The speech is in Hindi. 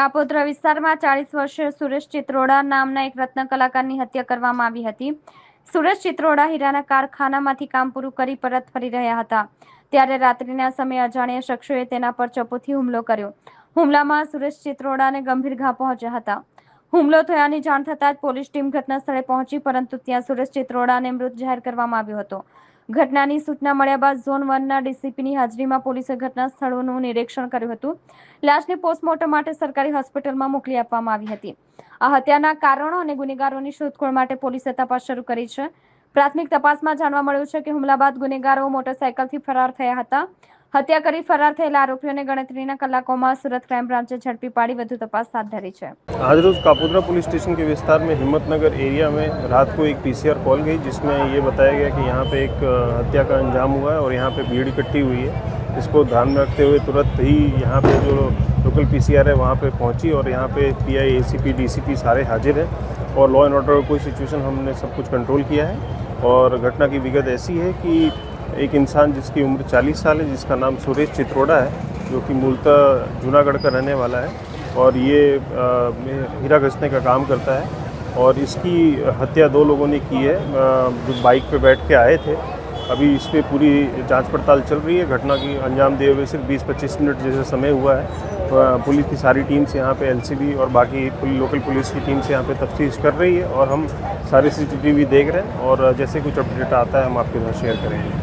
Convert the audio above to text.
કાપોદ્રા વિસ્તારમાં ચાલીસ વર્ષીય સુરેશ ચિત્રોડા નામના એક રત્ન કલાકારની હત્યા કરવામાં આવી હતી. સુરેશ ચિત્રોડા હીરાના કારખાનામાંથી કામ પૂરું કરી પરત ફરી રહ્યા હતા. ત્યારે રાત્રિના સમયે અજાણ્યા શખ્સોએ તેના પર ચપ્પુથી હુમલો કર્યો. હુમલામાં સુરેશ ચિત્રોડાને ગંભીર ઘા પહોંચ્યા હતા. હુમલો થયાની જાણ થતાં જ પોલીસ ટીમ ઘટના સ્થળે પહોંચી, પરંતુ ત્યાં સુરેશ ચિત્રોડાને મૃત જાહેર કરવામાં આવ્યો હતો. ઘટનાની સૂચના મળ્યા બાદ ઝોન વનના ડીસીપીની હાજરીમાં પોલીસે ઘટના સ્થળોનું નિરીક્ષણ કર્યું હતું. લાશને પોસ્ટમોર્ટમ માટે સરકારી હોસ્પિટલમાં મોકલી આપવામાં આવી હતી. આ હત્યાના કારણો અને ગુનેગારોની શોધખોળ માટે પોલીસે તપાસ શરૂ કરી છે. પ્રાથમિક તપાસમાં જાણવા મળ્યું છે કે હુમલા બાદ ગુનેગારો મોટરસાયકલથી ફરાર થયા હતા. હત્યા કરી ફરાર થયેલા આરોપીઓને ગણતરીના કલાકોમાં સુરત ક્રાઇમ બ્રાન્ચે ઝડપી પાડી વધુ તપાસ હાથ ધરી છે आज रोज कापोद्रा पुलिस स्टेशन के विस्तार में हिम्मतनगर एरिया में रात को एक पीसीआर कॉल गई जिसमें ये बताया गया कि यहाँ पे एक अ, हत्या का अंजाम हुआ है और यहाँ पे भीड़ इकट्ठी हुई है इसको ध्यान में रखते हुए तुरंत ही यहाँ पे जो लोकल पीसीआर है वहाँ पे पहुँची और यहाँ पे पीआई एसीपी डीसीपी सारे हाजिर हैं और लॉ एंड ऑर्डर कोई सिचुएशन हमने सब कुछ कंट्रोल किया है और घटना की विगत ऐसी है कि एक इंसान जिसकी उम्र 40 साल है, जिसका नाम सुरेश चित्रोड़ा है, जो कि मूलतः जूनागढ़ का रहने वाला है और ये हीरा घसने का काम करता है और इसकी हत्या दो लोगों ने की है। जो बाइक पे बैठ के आए थे, अभी इस पर पूरी जाँच पड़ताल चल रही है। घटना की अंजाम दिए हुए सिर्फ़ 20-25 मिनट जैसे समय हुआ है। पुलिस की सारी टीम्स यहाँ पे, एलसीबी और बाकी पुल- लोकल पुलिस की टीम्स यहाँ पे तफ्तीश कर रही है और हम सारे सीसीटीवी देख रहे हैं और जैसे कुछ अपडेट आता है, हम आपके साथ शेयर करेंगे।